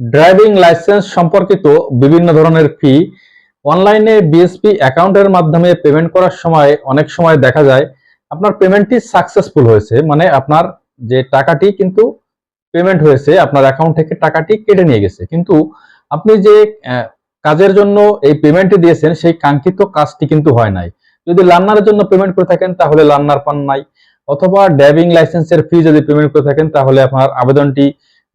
Driving licence সম্পর্কিত বিভিন্ন ধরনের ফি অনলাইনে বিএসপি অ্যাকাউন্টের মাধ্যমে পেমেন্ট করার সময় অনেক সময় দেখা যায় আপনার পেমেন্টটি সাকসেসফুল হয়েছে মানে আপনার যে টাকাটি কিন্তু পেমেন্ট হয়েছে, আপনার অ্যাকাউন্ট থেকে টাকাটি কেটে নিয়ে গেছে। কিন্তু আপনি যে কাজের জন্য এই পেমেন্টটি দিয়েছেন, সেই কাঙ্ক্ষিত কাজটি কিন্তু হয় নাই। যদি লার্নারের জন্য পেমেন্ট করে থাকেন, তাহলে লার্নার পান নাই। অথবা ড্রাইভিং লাইসেন্সের ফি যদি পেমেন্ট করে থাকেন, তাহলে আপনার আবেদনটি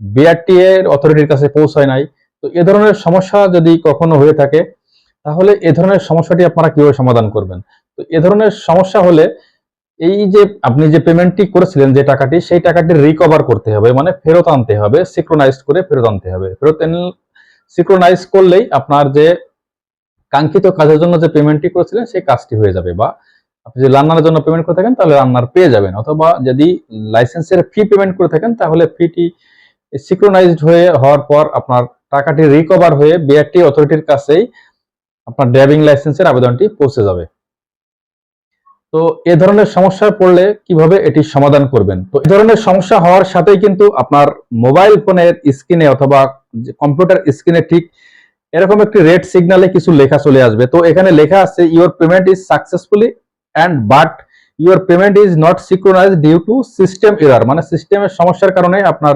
বিআরটি এর অথরিটির কাছে পৌঁছায় নাই। তো এ ধরনের সমস্যা যদি কখনো হয়ে থাকে, তাহলে এ ধরনের সমস্যাটি আপনারা কীভাবে সমাধান করবেন? তো এ ধরনের সমস্যা হলে এই যে আপনি যে পেমেন্টটি করেছিলেন যে টাকাটি, সেই টাকাটি রিকভার করতে হবে। মানে ফেরত আনতে হবে সিক্রোনাইজ করে ফেরত আনতে হবে। ফেরত সিক্রোনাইজ করলেই আপনার যে কাঙ্ক্ষিত কাজের জন্য যে পেমেন্টটি করেছিলেন, সেই কাজটি হয়ে যাবে। বা আপনি যদি রান্নার জন্য পেমেন্ট করে থাকেন, তাহলে রান্নার পেয়ে যাবেন। অথবা যদি লাইসেন্সের ফি পেমেন্ট করে থাকেন, তাহলে ফিটি সিক্রোনাইজড হয়ে হওয়ার পর আপনার টাকাটি রিকভার হয়ে বিআরটি অথরিটির কাছেই আপনার ড্রাইভিং লাইসেন্সের আবেদনটি পৌঁছে যাবে। তো এ ধরনের সমস্যায় পড়লে কীভাবে এটি সমাধান করবেন? তো এই ধরনের সমস্যা হওয়ার সাথেই কিন্তু আপনার মোবাইল ফোনের স্ক্রিনে অথবা কম্পিউটার স্ক্রিনে ঠিক এরকম একটি রেড সিগনালে কিছু লেখা চলে আসবে। তো এখানে লেখা আছে your payment is successfully and but your payment is not synchronise due to system error মানে সিস্টেমের সমস্যার কারণে আপনার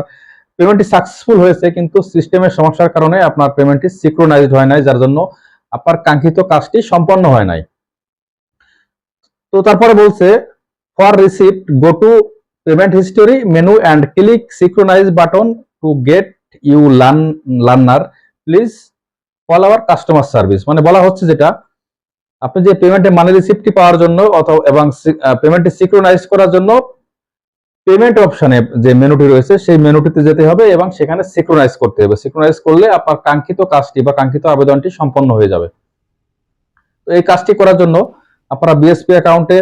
পেমেন্টটি সাকসেসফুল হয়েছে, কিন্তু সিস্টেমের সমস্যার কারণে আপনার পেমেন্টটি সিক্রোনাইজড হয় নাই, যার জন্য আপনার কাঙ্ক্ষিত কাজটি সম্পন্ন হয় নাই। তো তারপরে বলছে for receipt go to payment history menu and click synchronise button to get you learn learner please call our customer service মানে বলা হচ্ছে যেটা, আপনি যে পেমেন্টের মানি রিসিপ্টটি পাওয়ার জন্য অথবা এবং পেমেন্টটি সিক্রোনাইজ করার জন্য পেমেন্ট অপশনে যে মেনুটি রয়েছে, সেই মেনুটিতে যেতে হবে এবং সেখানে সিক্রোনাইজ করতে হবে। সিক্রোনাইজ করলে আপনার কাঙ্ক্ষিত কাজটি বা কাঙ্ক্ষিত আবেদনটি সম্পন্ন হয়ে যাবে। তো এই কাজটি করার জন্য আপনারা বিএসপি অ্যাকাউন্টে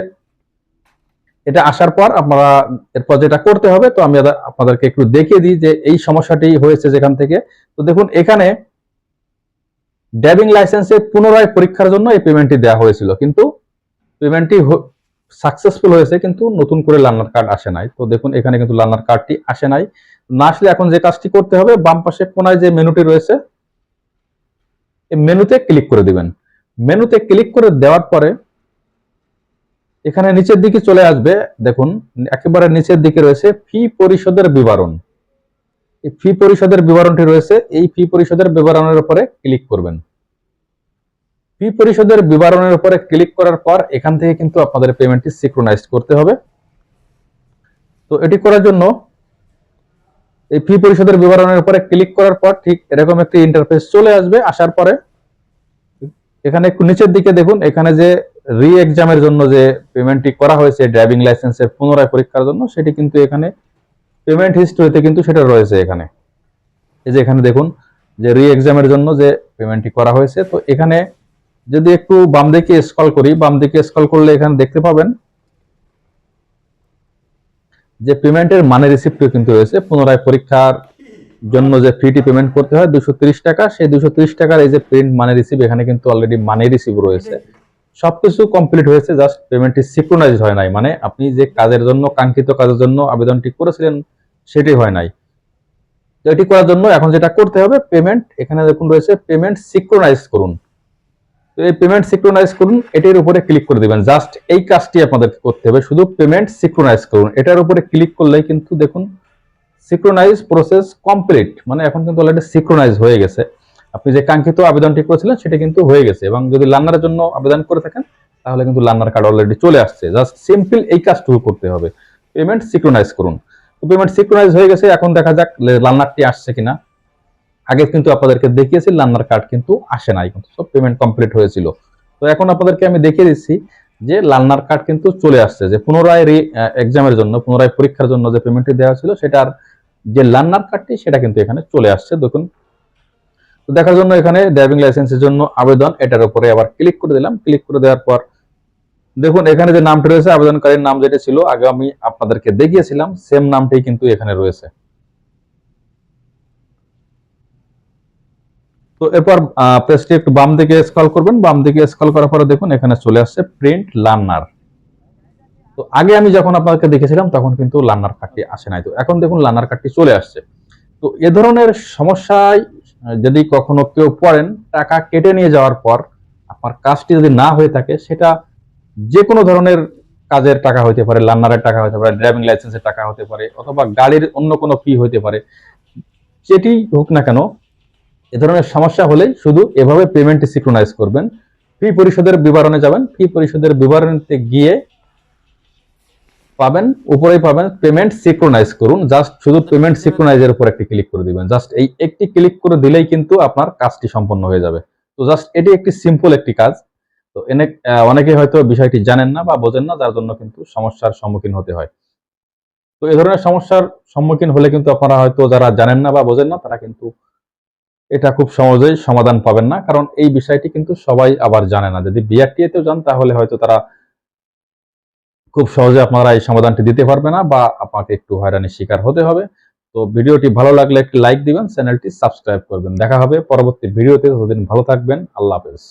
এটা আসার পর আপনারা এরপর যেটা করতে হবে, তো আমি আপনাদেরকে একটু দেখিয়ে দিই যে এই সমস্যাটি হয়েছে যেখান থেকে। তো দেখুন, এখানে ড্রাইভিং লাইসেন্সে পুনরায় পরীক্ষার জন্য এই পেমেন্টটি দেওয়া হয়েছিল। কিন্তু পেমেন্টটি সাকসেসফুল হয়েছে, কিন্তু নতুন করে লার্নার কার্ড আসে নাই। তো দেখুন, এখানে কিন্তু লার্নার কার্ডটি আসে নাই। না আসলে এখন যে কাজটি করতে হবে, বাম পাশে কোনায় যে মেনুটি রয়েছে, এই মেনুতে ক্লিক করে দিবেন। মেনুতে ক্লিক করে দেওয়ার পরে, এখানে নিচের দিকে চলে আসবে, দেখুন, একেবারে নিচের দিকে রয়েছে ফি পরিশোধের বিবরণ। এই ফি পরিশোধের বিবরণটি রয়েছে, এই ফি পরিশোধের বিবরণের উপরে ক্লিক করবেন। ফি পরিশোধের বিবরণের উপরে ক্লিক করার পর এখান থেকে কিন্তু আপনাদের পেমেন্টটি সিক্রোনাইজ করতে হবে। তো এটি করার জন্য এই ফি পরিশোধের বিবরণের উপরে ক্লিক করার পর ঠিক এরকম একটি ইন্টারফেস চলে আসবে, আসার পরে এখানে একটু নিচের দিকে দেখুন, এখানে যে রি এক্সামের জন্য যে পেমেন্টটি করা হয়েছে ড্রাইভিং লাইসেন্সের পুনরায় পরীক্ষার জন্য, সেটি কিন্তু এখানে পেমেন্ট হিস্ট্রিতে কিন্তু সেটা রয়েছে এখানে। এই যে এখানে দেখুন যে রি এক্সামের জন্য যে পেমেন্টটি করা হয়েছে, তো এখানে যদি একটু বাম দিকে স্ক্রল করি, বাম দিকে স্কল করলে এখানে দেখতে পাবেন যে পেমেন্টের মানে রিসিপ্টও কিন্তু রয়েছে। পুনরায় পরীক্ষার জন্য যে ফিটি পেমেন্ট করতে হয় দুশো টাকা, সেই দুশো টাকার এই যে প্রিন্ট মানে রিসিভ এখানে কিন্তু অলরেডি মানে রিসিভ রয়েছে। সবকিছু কমপ্লিট হয়েছে জাস্ট পেমেন্টটি সিক্রোনাইজ হয় নাই। মানে আপনি যে কাজের জন্য, কাঙ্ক্ষিত কাজের জন্য আবেদনটি করেছিলেন, সেটি হয় নাই। এটি করার জন্য এখন যেটা করতে হবে পেমেন্ট এখানে দেখুন রয়েছে পেমেন্ট সিক্রোনাইজ করুন। এই পেমেন্ট সিক্রোনাইজ করুন, এটির উপরে ক্লিক করে দিবেন। জাস্ট এই কাজটি আপনাদের করতে হবে, শুধু পেমেন্ট সিক্রোনাইজ করুন। এটার উপরে ক্লিক করলেই কিন্তু দেখুন সিক্রোনাইজ প্রসেস কমপ্লিট মানে এখন কিন্তু অলরেডি সিক্রোনাইজ হয়ে গেছে। আপনি যে কাঙ্ক্ষিত আবেদনটি করেছিলেন, সেটা কিন্তু হয়ে গেছে। এবং যদি লার্নারের জন্য আবেদন করে থাকেন, তাহলে কিন্তু লার্নার কার্ড অলরেডি চলে আসছে। জাস্ট সিম্পল এই কাজটুকু করতে হবে। পেমেন্ট সিক্রোনাইজ করুন। পেমেন্ট সিক্রোনাইজ হয়ে গেছে, এখন দেখা যাক লার্নারটি আসছে কিনা। আগে কিন্তু আপনাদেরকে দেখিয়েছি লার্নার কার্ড কিন্তু আসে নাই, কিন্তু সব পেমেন্ট কমপ্লিট হয়েছিল। তো এখন আপনাদেরকে আমি দেখিয়ে দিচ্ছি যে লার্নার কার্ড কিন্তু চলে আসছে, যে পুনরায় রি এক্সামের জন্য, পুনরায় পরীক্ষার জন্য যে পেমেন্টটি দেওয়া ছিল সেটার যে লার্নার কার্ডটি, সেটা কিন্তু এখানে চলে আসছে, দেখুন। তো দেখার জন্য এখানে ড্রাইভিং লাইসেন্সের জন্য আবেদন, এটার উপরে আবার ক্লিক করে দিলাম ক্লিক করে দেওয়ার পর দেখুন, এখানে যে নামটি রয়েছে, আবেদনকারীর নাম যেটা ছিল, আগে আমি আপনাদেরকে দেখিয়েছিলাম সেম নামটি কিন্তু এখানে রয়েছে। তো এরপর পেজটি একটু বাম দিকে স্ক্রল করবেন, বাম দিকে স্ক্রল করার পরে দেখুন এখানে চলে আসছে প্রিন্ট লার্নার তো আগে আমি যখন আপনাদেরকে দেখেছিলাম, তখন কিন্তু লার্নার কার্ডটি আসে নাই। তো এখন দেখুন লার্নার কার্ডটি চলে আসছে। তো এ ধরনের সমস্যায়, যদি কখনো কেউ পড়েন, টাকা কেটে নিয়ে যাওয়ার পর আপনার কাজটি যদি না হয়ে থাকে, সেটা যে কোনো ধরনের কাজের টাকা হতে পারে লান্নারের টাকা হতে পারে ড্রাইভিং লাইসেন্সের টাকা হতে পারে, অথবা গাড়ির অন্য কোনো ফি হতে পারে, যেটি হোক না কেন এ ধরনের সমস্যা হলে শুধু এভাবে পেমেন্টটি সিক্রোনাইজ করবেন। ফি পরিশোধের বিবরণে যাবেন। ফি পরিশোধের বিবরণীতে গিয়ে পাবেন, উপরেই পাবেন পেমেন্ট সিক্রোনাইজ করুন। জাস্ট শুধু পেমেন্ট সিক্রোনাইজের উপর একটি ক্লিক করে দিবেন। জাস্ট এই একটি ক্লিক করে দিলেই কিন্তু আপনার কাজটি সম্পন্ন হয়ে যাবে। তো জাস্ট এটি একটি সিম্পল একটি কাজ। তো এনে অনেকে হয়তো বিষয়টি জানেন না বা বোঝেন না, যার জন্য কিন্তু সমস্যার সম্মুখীন হতে হয়। তো এই ধরনের সমস্যার সম্মুখীন হলে কিন্তু আপনারা হয়তো যারা জানেন না বা বোঝেন না, তারা কিন্তু এটা খুব সহজেই সমাধান পাবেন না, কারণ এই বিষয়টি কিন্তু সবাই আবার জানে না। যদি বিআরটিএতেও যান, তাহলে হয়তো তারা খুব সহজে আপনারা এই সমাধানটি দিতে পারবে না বা আপনাকে একটু হয়রানির শিকার হতে হবে। তো ভিডিওটি ভালো লাগলে একটি লাইক দিবেন, চ্যানেলটি সাবস্ক্রাইব করবেন। দেখা হবে পরবর্তী ভিডিওতে। ততদিন ভালো থাকবেন। আল্লাহ হাফেজ।